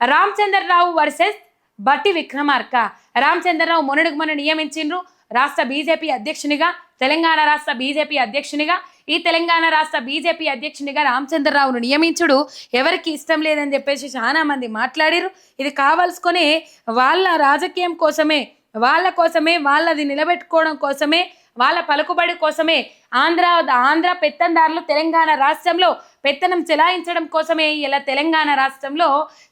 Ramachandra Rao versus బట్టి విక్రమార్క. రామచంద్రరావు మొన్నటికి మొన్న నియమించిండ్రు. రాష్ట్ర బీజేపీ అధ్యక్షునిగా తెలంగాణ రాష్ట్ర బీజేపీ అధ్యక్షునిగా ఈ తెలంగాణ రాష్ట్ర బీజేపీ అధ్యక్షునిగా రామచంద్రరావును నియమించుడు ఎవరికి ఇష్టం లేదని చెప్పేసి చాలా మంది మాట్లాడారు ఇది కావాల్సుకొని వాళ్ళ రాజకీయం కోసమే వాళ్ళ కోసమే వాళ్ళది నిలబెట్టుకోవడం కోసమే వాళ్ళ పలుకుబడి కోసమే ఆంధ్ర ఆంధ్ర పెత్తందారులు తెలంగాణ రాష్ట్రంలో పెత్తనం చెలాయించడం కోసమే ఇలా తెలంగాణ రాష్ట్రంలో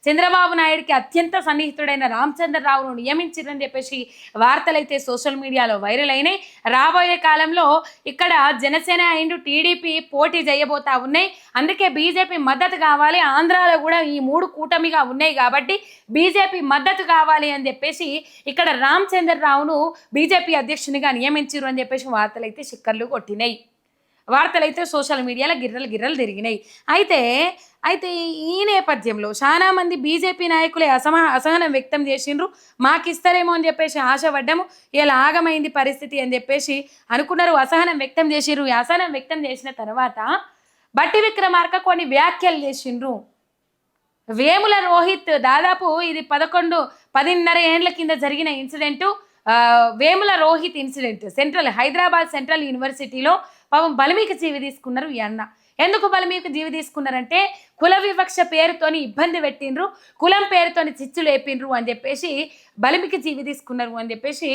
చంద్రబాబు నాయుడికి అత్యంత సన్నిహితుడైన రామచంద్రరావును నియమించారని చెప్పేసి వార్తలైతే సోషల్ మీడియాలో వైరల్ అయినాయి. రాబోయే కాలంలో ఇక్కడ జనసేన అండ్ టీడీపీ పోటీ చేయబోతా ఉన్నాయి. అందుకే బీజేపీ మద్దతు కావాలి. ఆంధ్రాలో కూడా ఈ మూడు కూటమిగా ఉన్నాయి కాబట్టి బీజేపీ మద్దతు కావాలి అని చెప్పేసి ఇక్కడ రామచంద్రరావును బీజేపీ అధ్యక్షునిగా నియమించారు అని చెప్పేసి వార్తలు అయితే చిక్కర్లు కొట్టినాయి. వార్తలు అయితే సోషల్ మీడియాలో గిర్రలు గిర్రలు తిరిగినాయి. అయితే అయితే ఈ నేపథ్యంలో చాలా మంది బీజేపీ నాయకులే అసమా అసహనం వ్యక్తం చేసిండ్రు. మాకు ఇస్తారేమో అని చెప్పేసి ఆశపడ్డాము. ఇలా ఆగమైంది పరిస్థితి అని చెప్పేసి అనుకున్నారు. అసహనం వ్యక్తం చేసిండ్రు. ఈ అసహనం వ్యక్తం చేసిన తర్వాత బట్టి విక్రమార్క కొన్ని వ్యాఖ్యలు చేసిండ్రు. వేముల రోహిత్ దాదాపు ఇది పదకొండు పదిన్నర ఏండ్ల కింద జరిగిన incident. Vemula Rohith incident. Central Hyderabad central యూనివర్సిటీలో పాపం బలమీక జీవి తీసుకున్నారు ఈ అన్న. ఎందుకు బలిమీకి జీవి తీసుకున్నారంటే కుల వివక్ష పేరుతోని ఇబ్బంది పెట్టిండ్రు కులం పేరుతోని చిచ్చు లేపిండ్రు అని చెప్పేసి బలిమికి జీవి తీసుకున్నారు అని చెప్పేసి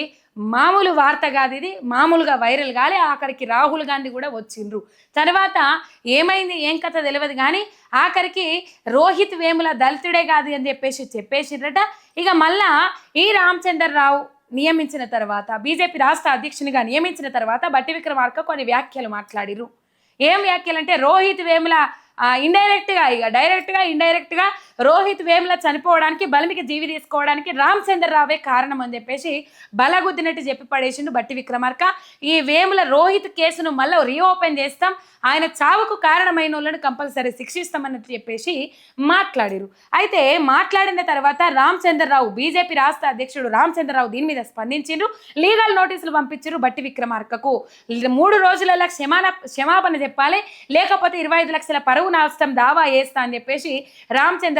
మామూలు వార్త కాదు ఇది. మామూలుగా వైరల్ కాలే ఆఖరికి రాహుల్ గాంధీ కూడా వచ్చిండ్రు. తర్వాత ఏమైంది ఏం కథ తెలియదు కానీ ఆఖరికి రోహిత్ వేముల దళితుడే కాదు అని చెప్పేసి చెప్పేసిండ్రట. ఇక మళ్ళా ఈ రామచంద్రరావు నియమించిన తర్వాత బీజేపీ రాష్ట్ర అధ్యక్షునిగా నియమించిన తర్వాత బట్టి విక్రమార్క కొన్ని వ్యాఖ్యలు మాట్లాడిరు ఏం వ్యాఖ్యలు అంటే రోహిత్ వేముల ఇండైరెక్ట్గా ఇక డైరెక్ట్గా ఇండైరెక్ట్గా రోహిత్ వేముల చనిపోవడానికి బలమికి జీవి తీసుకోవడానికి రామచంద్రరావే కారణం అని చెప్పేసి బలగుద్దినట్టు చెప్పి పడేసిండు బట్టి విక్రమార్క. ఈ వేముల రోహిత్ కేసును మళ్ళీ రీఓపెన్ చేస్తాం. ఆయన చావుకు కారణమైన వాళ్ళని కంపల్సరీ శిక్షిస్తామన్నట్టు చెప్పేసి మాట్లాడారు. అయితే మాట్లాడిన తర్వాత రామ్ చంద్రరావు బీజేపీ రాష్ట్ర అధ్యక్షుడు రామచంద్రరావు దీని మీద స్పందించిండ్రు. లీగల్ నోటీసులు పంపించారు బట్టి విక్రమార్కకు. మూడు రోజులలో క్షమాన క్షమాపణ చెప్పాలి. లేకపోతే ఇరవై ఐదు లక్షల పరువు నాశనం దావా వేస్తా అని చెప్పేసి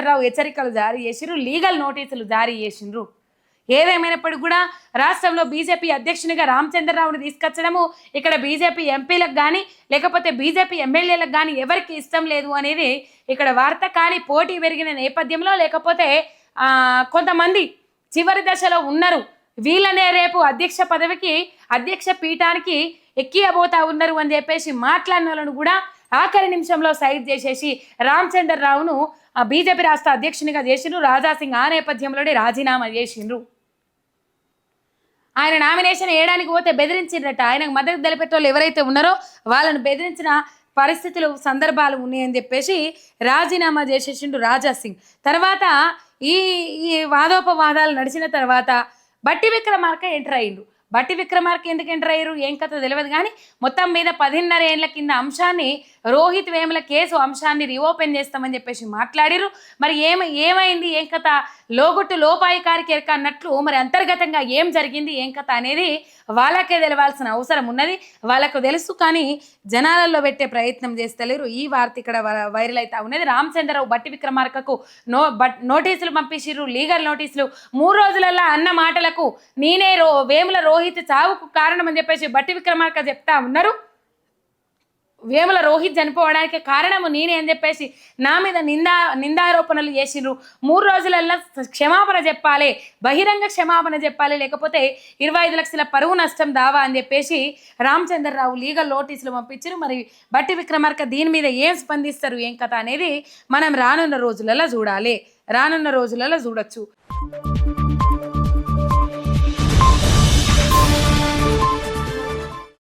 రావు హెచ్చరికలు జారీ చేసిండ్రు లీగల్ నోటీసులు జారీ చేసిండ్రు. ఏదేమైనప్పటికీ కూడా రాష్ట్రంలో బీజేపీ అధ్యక్షునిగా రామచంద్రరావుని తీసుకొచ్చడము ఇక్కడ బీజేపీ ఎంపీలకు కానీ లేకపోతే బీజేపీ ఎమ్మెల్యేలకు కానీ ఎవరికి ఇష్టం లేదు అనేది ఇక్కడ వార్త. కానీ పోటీ పెరిగిన నేపథ్యంలో లేకపోతే కొంతమంది చివరి దశలో ఉన్నారు. వీళ్ళనే రేపు అధ్యక్ష పదవికి అధ్యక్ష పీఠానికి ఎక్కియబోతా ఉన్నారు అని చెప్పేసి మాట్లాడిన వాళ్ళను కూడా ఆఖరి నిమిషంలో సైడ్ చేసేసి రామచంద్రరావును ఆ బీజేపీ రాష్ట్ర అధ్యక్షునిగా చేసిండ్రు. రాజాసింగ్ ఆ నేపథ్యంలోనే రాజీనామా చేసిండ్రు. ఆయన నామినేషన్ వేయడానికి పోతే బెదిరించిండ్రట ఆయనకు మద్దతు తెలిపేటోళ్ళు ఎవరైతే ఉన్నారో వాళ్ళను బెదిరించిన పరిస్థితులు సందర్భాలు ఉన్నాయని చెప్పేసి రాజీనామా చేసేసిండు రాజా సింగ్ తర్వాత ఈ ఈ వాదోపవాదాలు నడిచిన తర్వాత బట్టి విక్రమార్క ఎంటర్ అయ్యిండు. బట్టి విక్రమార్క ఎందుకు ఎంటర్ అయ్యారు? ఏం కథ తెలియదు కానీ మొత్తం మీద పదిన్నర ఏళ్ళ కింద అంశాన్ని రోహిత్ వేముల కేసు అంశాన్ని రీఓపెన్ చేస్తామని చెప్పేసి మాట్లాడారు మరి ఏమ ఏమైంది? ఏం కథ? లోగొట్టు లోపాయికారికి ఎరక అన్నట్లు మరి అంతర్గతంగా ఏం జరిగింది? ఏం కథ అనేది వాళ్ళకే తెలవాల్సిన అవసరం ఉన్నది. వాళ్ళకు తెలుసు కానీ జనాలలో పెట్టే ప్రయత్నం చేస్తలేరు. ఈ వార్త ఇక్కడ వ- వైరల్ అవుతా ఉన్నది. రామచంద్రరావు బట్టి విక్రమార్కకు నో బట్ నోటీసులు పంపించిర్రు లీగల్ నోటీసులు. మూడు రోజులల్లో అన్న మాటలకు నేనే రో వేముల రోహిత్ చావుకు కారణం అని చెప్పేసి బట్టి విక్రమార్క చెప్తా ఉన్నారు. వేముల రోహిత్ చనిపోవడానికి కారణము నేనే అని చెప్పేసి నా మీద నిందా నిందారోపణలు చేసిండ్రు. మూడు రోజులల్లో క్షమాపణ చెప్పాలి బహిరంగ క్షమాపణ చెప్పాలి లేకపోతే ఇరవై ఐదు లక్షల పరువు నష్టం దావా అని చెప్పేసి రామచంద్రరావు లీగల్ నోటీసులు పంపించారు మరి బట్టి విక్రమార్క దీని మీద ఏం స్పందిస్తారు ఏం కథ అనేది మనం రానున్న రోజులలో చూడాలి. రానున్న రోజులలో చూడొచ్చు.